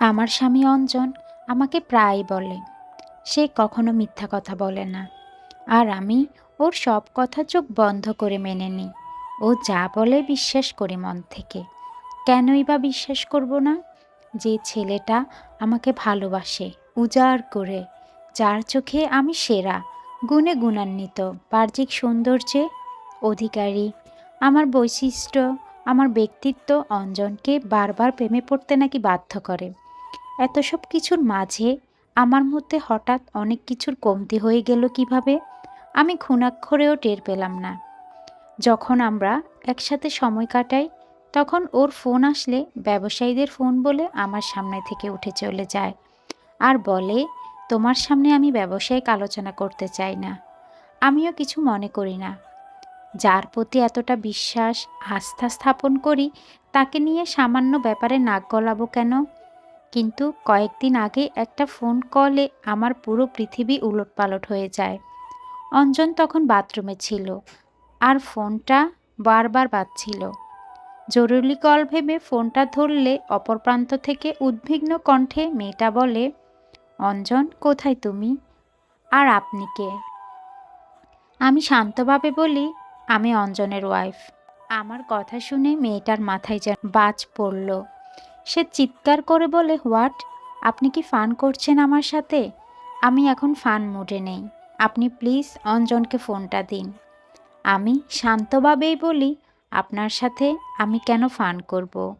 আমার স্বামী অঞ্জন আমাকে প্রায়ই বলে। সে কখনো মিথ্যা কথা বলে না। আর আমি ওর সব কথা চোখ বন্ধ করে মেনে নিই। ও যা বলে বিশ্বাস করি মন থেকে। কেনই বা বিশ্বাস করব না? যে ছেলেটা আমাকে ভালোবাসে, উজাড় করে, যার চোখে আমি সেরা, গুণে গুণান্বিত, বাহ্যিক সৌন্দর্যে অধিকারী। আমার বৈশিষ্ট্য, আমার ব্যক্তিত্ব অঞ্জনকে বারবার প্রেমে পড়তে নাকি বাধ্য করে। এত সব কিছুর মাঝে আমার মধ্যে হঠাৎ অনেক কিছুর কমতি হয়ে গেল কীভাবে? আমি খুনাক্ষরেও টের পেলাম না। যখন আমরা একসাথে সময় কাটাই, তখন ওর ফোন আসলে ব্যবসায়ীদের ফোন বলে আমার সামনে থেকে উঠে চলে যায় আর বলে, তোমার সামনে আমি ব্যবসায়িক আলোচনা করতে চাই না। আমিও কিছু মনে করি না। যার প্রতি এতটা বিশ্বাস, আস্থা স্থাপন করি, তাকে নিয়ে সামান্য ব্যাপারে নাক গলাবো কেন? কিন্তু কয়েকদিন আগে একটা ফোন কলে আমার পুরো পৃথিবী উলটপালট হয়ে যায়। অঞ্জন তখন বাথরুমে ছিল আর ফোনটা বারবার বাজছিল। জরুরি কল ভেবে ফোনটা ধরলে অপর প্রান্ত থেকে উদ্বিগ্ন কণ্ঠে মেয়েটা বলে, অঞ্জন, কোথায় তুমি? আর আপনি কে? আমি শান্তভাবে বলি, আমি অঞ্জনের ওয়াইফ আমার কথা শুনে মেয়েটার মাথায় যেন বাজ পড়ল। সে চিৎকার করে বলে, হোয়াট? আপনি কি ফান করছেন আমার সাথে? আমি এখন ফান মুডে নেই। আপনি প্লিজ অঞ্জনকে ফোনটা দিন। আমি শান্তভাবেই বলি, আপনার সাথে আমি কেন ফান করব।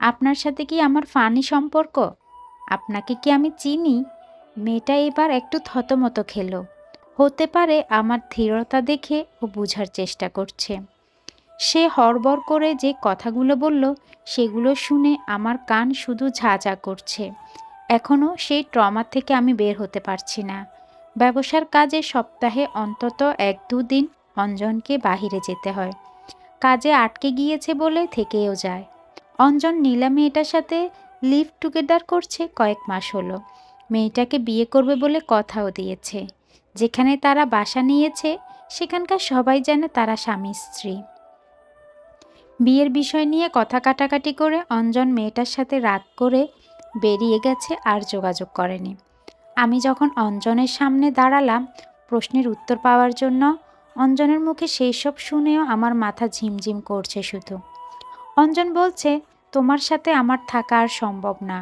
আপনার সাথে কি আমার ফানি সম্পর্ক? আপনাকে কি আমি চিনি? মেয়েটা এবার একটু থতমত খেলো। হতে পারে আমার ধীরতা দেখে ও বুঝার চেষ্টা করছে। সে হড়বড় করে যে কথাগুলো বলল, সেগুলো শুনে আমার কান শুধু ঝাঁঝা করছে। এখনও সেই ট্রমা থেকে আমি বের হতে পারছি না। ব্যবসার কাজে সপ্তাহে অন্তত এক দুদিন অঞ্জনকে বাহিরে যেতে হয়। কাজে আটকে গিয়েছে বলে থেকেও যায়। অঞ্জন নীলা মেয়েটার সাথে লিভ টুগেদার করছে কয়েক মাস হলো। মেয়েটাকে বিয়ে করবে বলে কথাও দিয়েছে। যেখানে তারা বাসা নিয়েছে, সেখানকার সবাই জানে তারা স্বামী স্ত্রী বিয়ের বিষয় নিয়ে কথা কাটাকাটি করে অঞ্জন মেয়েটার সাথে রাগ করে বেরিয়ে গেছে আর যোগাযোগ করেনি। আমি যখন অঞ্জনের সামনে দাঁড়ালাম, প্রশ্নের উত্তর পাওয়ার জন্য অঞ্জনের মুখে সেই সব শুনেও আমার মাথা ঝিমঝিম করছে শুধু। অঞ্জন বলছে, তোমার সাথে আমার থাকা আর সম্ভব না।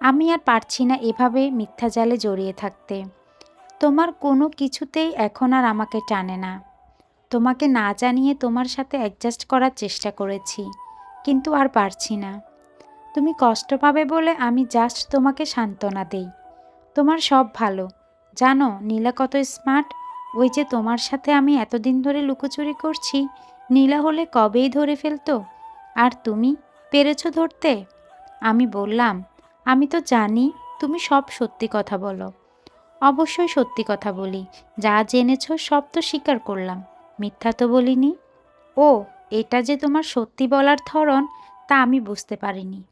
আমি আর পারছি না এভাবে মিথ্যা জালে জড়িয়ে থাকতে। তোমার কোনো কিছুতেই এখন আর আমাকে টানে না। তোমাকে না জানিয়ে তোমার সাথে অ্যাডজাস্ট করার চেষ্টা করেছি, কিন্তু আর পারছি না। তুমি কষ্ট পাবে বলে আমি জাস্ট তোমাকে সান্ত্বনা দেই। তোমার সব ভালো। জানো, নীলা কত স্মার্ট ওই যে তোমার সাথে আমি এতদিন ধরে লুকোচুরি করছি, নীলা হলে কবেই ধরে ফেলতো? আর তুমি, পেরেছ ধরতে? আমি বললাম, আমি তো জানি, তুমি সব সত্যি কথা বলো। অবশ্যই সত্যি কথা বলি। যা জেনেছ সব তো স্বীকার করলাম। মিথ্যা তো বলিনি। ও, এটা যে তোমার সত্যি বলার ধরন, তা আমি বুঝতে পারিনি।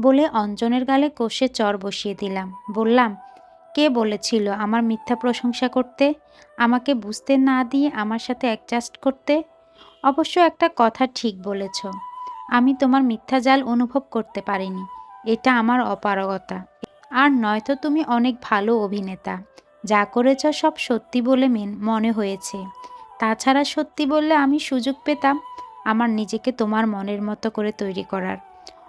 বলে অঞ্জনের গালে কষে চর বসিয়ে দিলাম। বললাম, কে বলেছিল আমার মিথ্যা প্রশংসা করতে? আমাকে বুঝতে না দিয়ে আমার সাথে অ্যাডজাস্ট করতে? অবশ্য একটা কথা ঠিক বলেছ। আমি তোমার মিথ্যা জাল অনুভব করতে পারিনি। এটা আমার অপারগতা। আর নয়তো তুমি অনেক ভালো অভিনেতা। যা করেছ সব সত্যি বলে মেন মনে হয়েছে। তাছাড়া সত্যি বললে আমি সুযোগ পেতাম আমার নিজেকে তোমার মনের মতো করে তৈরি করার।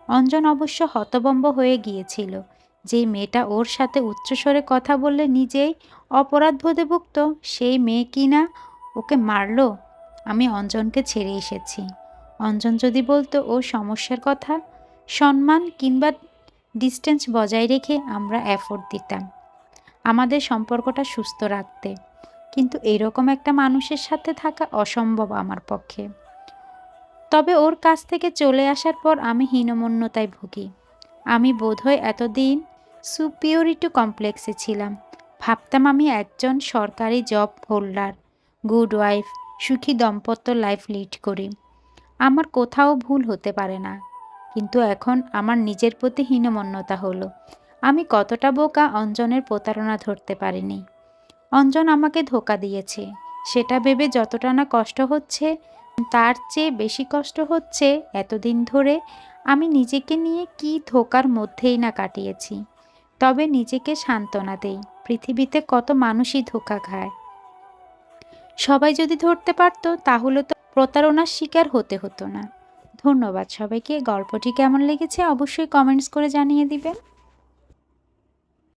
অঞ্জন অবশ্য হতবম্ব হয়ে গিয়েছিল। যে মেয়েটা ওর সাথে উচ্চস্বরে কথা বললে নিজেই অপরাধ বোধে ভুগত সেই মেয়ে কি না ওকে মারলো? আমি অঞ্জনকে ছেড়ে এসেছি। অঞ্জন যদি বলতো ও সমস্যার কথা, সম্মান কিংবা ডিস্টেন্স বজায় রেখে আমরা এফোর্ট দিতাম। আমাদের সম্পর্কটা সুস্থ রাখতে। কিন্তু এরকম একটা মানুষের সাথে থাকা অসম্ভব আমার পক্ষে। তবে ওর কাছ থেকে চলে আসার পর আমি হীনমন্যতায় ভুগি। আমি বোধহয় এতদিন সুপিওরিটি কমপ্লেক্সে ছিলাম। ভাবতাম আমি একজন সরকারি জব হোল্ডার গুড ওয়াইফ সুখী দম্পত্য লাইফ লিড করি। আমার কোথাও ভুল হতে পারে না। কিন্তু এখন আমার নিজের প্রতি হীনমন্যতা হলো। আমি কতটা বোকা অঞ্জনের প্রতারণা ধরতে পারিনি। অঞ্জন আমাকে ধোকা দিয়েছে। সেটা ভেবে যতটা না কষ্ট হচ্ছে, তার চেয়ে বেশি কষ্ট হচ্ছে এতদিন ধরে আমি নিজেকে নিয়ে কি ধোকার মধ্যেই না কাটিয়েছি। তবে নিজেকে সান্ত্বনা দেই, পৃথিবীতে কত মানুষই ধোকা খায়। সবাই যদি ধরতে পারতো, তাহলে তো প্রতারণার শিকার হতে হতো না। ধন্যবাদ সবাইকে, গল্পটি কেমন লেগেছে অবশ্যই কমেন্টস করে জানিয়ে দিবেন।